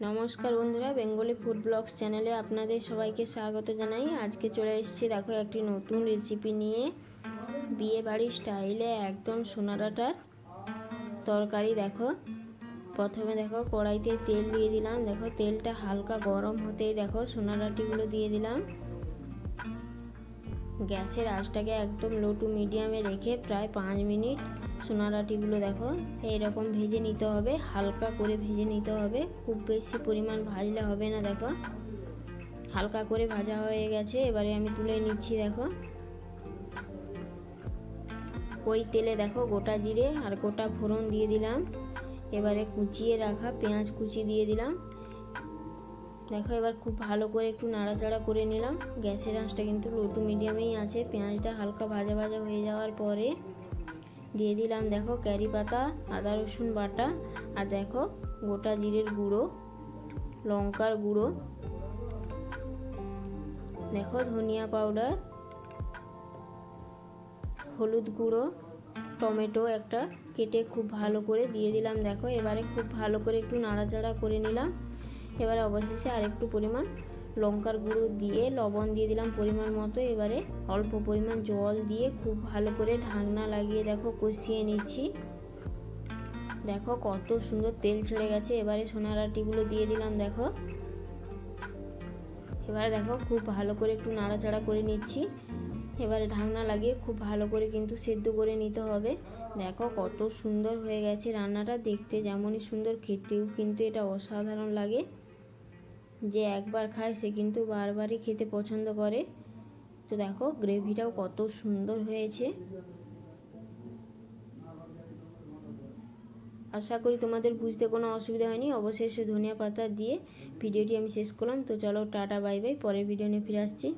নমস্কার বন্ধুরা, Bengali food blogs চ্যানেলে আপনাদের সবাইকে স্বাগত জানাই। আজকে চলে এসেছি দেখো একটি নতুন রেসিপি নিয়ে। বিয়ে বাড়ির স্টাইলে একদম সোনারাটার তরকারি দেখো। প্রথমে দেখো কড়াইতে তেল দিয়ে দিলাম। দেখো তেলটা হালকা গরম হতেই দেখো সোনারাটিগুলো দিয়ে দিলাম। গ্যাসের আঁচটাকে একদম লো টু মিডিয়ামে রেখে প্রায় পাঁচ মিনিট সোনারাটিগুলো দেখো। এইরকম ভেজে নিতে হবে, হালকা করে ভেজে নিতে হবে। খুব বেশি পরিমাণ ভাজলে হবে না, দেখো। হালকা করে ভাজা হয়ে গেছে, এবারে আমি তুলে নিচ্ছি, দেখো। ওই তেলে দেখো গোটা জিরে আর গোটা ফোড়ন দিয়ে দিলাম। এবারে কুচিয়ে রাখা পেঁয়াজ কুচি দিয়ে দিলাম। দেখো, এবার খুব ভালো করে একটু নাড়াচাড়া করে নিলাম। গ্যাসের আঁচটা কিন্তু লো টু মিডিয়ামেই আছে। পেঁয়াজটা হালকা ভাজা ভাজা হয়ে যাওয়ার পরে দিয়ে দিলাম, দেখো ক্যারি পাতা, আদা রসুন বাটা, আর দেখো গোটা জিরের গুঁড়ো, লঙ্কার গুঁড়ো, দেখো ধনিয়া পাউডার, হলুদ গুঁড়ো, টমেটো একটা কেটে খুব ভালো করে দিয়ে দিলাম, দেখো এবারে খুব ভালো করে একটু নাড়াচাড়া করে নিলাম, এবারে অবশেষে আরেকটু পরিমাণ লঙ্কার গুঁড়ো দিয়ে লবণ দিয়ে দিলাম পরিমাণ মতো। এবারে অল্প পরিমাণ জল দিয়ে খুব ভালো করে ঢাকনা লাগিয়ে দেখো কষিয়ে নিচ্ছি। দেখো কত সুন্দর তেল ছেড়ে গেছে। এবারে সোনারাটিগুলো দিয়ে দিলাম দেখো। এবারে দেখো খুব ভালো করে একটু নাড়াচাড়া করে নিচ্ছি। এবারে ঢাকনা লাগিয়ে খুব ভালো করে কিন্তু সেদ্ধ করে নিতে হবে। দেখো কত সুন্দর হয়ে গেছে রান্নাটা। দেখতে যেমনই সুন্দর, খেতেও কিন্তু এটা অসাধারণ লাগে। যে একবার খায়, সে কিন্তু বারবারই খেতে পছন্দ করে। তো দেখো, গ্রেভিটাও কত সুন্দর হয়েছে। আশা করি তোমাদের বুঝতে কোনো অসুবিধা হয়নি। অবশেষে ধনিয়া পাতা দিয়ে ভিডিওটি আমি শেষ করলাম। তো চলো, টাটা, বাই বাই। পরের ভিডিও নিয়ে ফিরে আসছি।